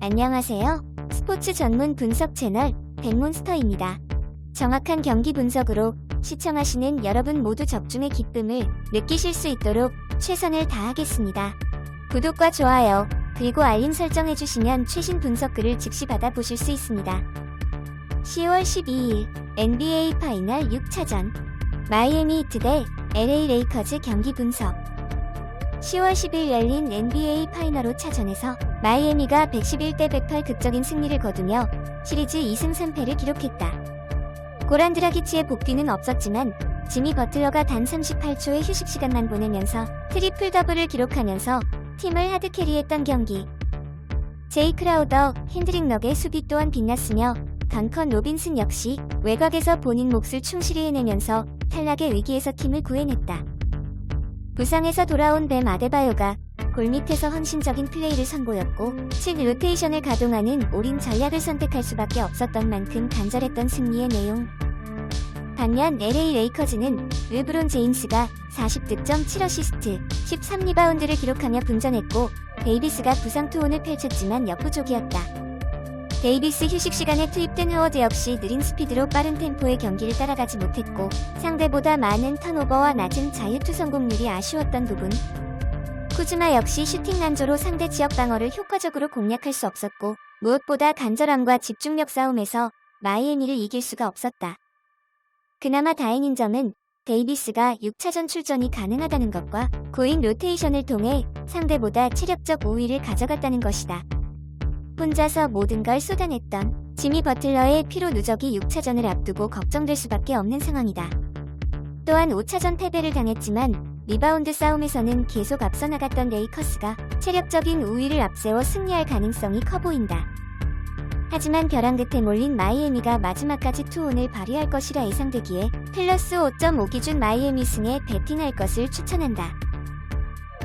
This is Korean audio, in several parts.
안녕하세요. 스포츠 전문 분석 채널 백몬스터입니다. 정확한 경기 분석으로 시청하시는 여러분 모두 적중의 기쁨을 느끼실 수 있도록 최선을 다하겠습니다. 구독과 좋아요, 그리고 알림 설정 해주시면 최신 분석글을 즉시 받아보실 수 있습니다. 10월 12일 NBA 파이널 6차전 마이애미 히트 대 LA 레이커즈 경기 분석 10월 10일 열린 NBA 파이널 5차전에서 마이애미가 111대 108 극적인 승리를 거두며 시리즈 2승 3패를 기록했다. 고란 드라기치의 복귀는 없었지만 지미 버틀러가 단 38초의 휴식 시간만 보내면서 트리플 더블을 기록하면서 팀을 하드캐리했던 경기. 제이 크라우더, 핸드릭 럭의 수비 또한 빛났으며 던컨 로빈슨 역시 외곽에서 본인 몫을 충실히 해내면서 탈락의 위기에서 팀을 구해냈다. 부상에서 돌아온 뱀 아데바요가 골 밑에서 헌신적인 플레이를 선보였고 7 로테이션을 가동하는 올인 전략을 선택할 수밖에 없었던 만큼 간절했던 승리의 내용. 반면 LA 레이커즈는 르브론 제임스가 40득점 7어시스트 13리바운드를 기록하며 분전했고 데이비스가 부상 투혼을 펼쳤지만 역부족이었다. 데이비스 휴식 시간에 투입된 하워드 역시 느린 스피드로 빠른 템포의 경기를 따라가지 못했고 상대보다 많은 턴오버와 낮은 자유투 성공률이 아쉬웠던 부분. 쿠즈마 역시 슈팅 난조로 상대 지역 방어를 효과적으로 공략할 수 없었고 무엇보다 간절함과 집중력 싸움에서 마이애미를 이길 수가 없었다. 그나마 다행인 점은 데이비스가 6차전 출전이 가능하다는 것과 고인 로테이션을 통해 상대보다 체력적 우위를 가져갔다는 것이다. 혼자서 모든 걸 쏟아냈던 지미 버틀러의 피로 누적이 6차전을 앞두고 걱정될 수밖에 없는 상황이다. 또한 5차전 패배를 당했지만 리바운드 싸움에서는 계속 앞서 나갔던 레이커스가 체력적인 우위를 앞세워 승리할 가능성이 커 보인다. 하지만 벼랑 끝에 몰린 마이애미가 마지막까지 투혼을 발휘할 것이라 예상되기에 플러스 5.5 기준 마이애미 승에 베팅할 것을 추천한다.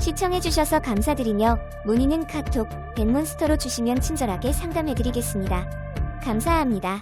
시청해주셔서 감사드리며 문의는 카톡, 벤몬스터로 주시면 친절하게 상담해드리겠습니다. 감사합니다.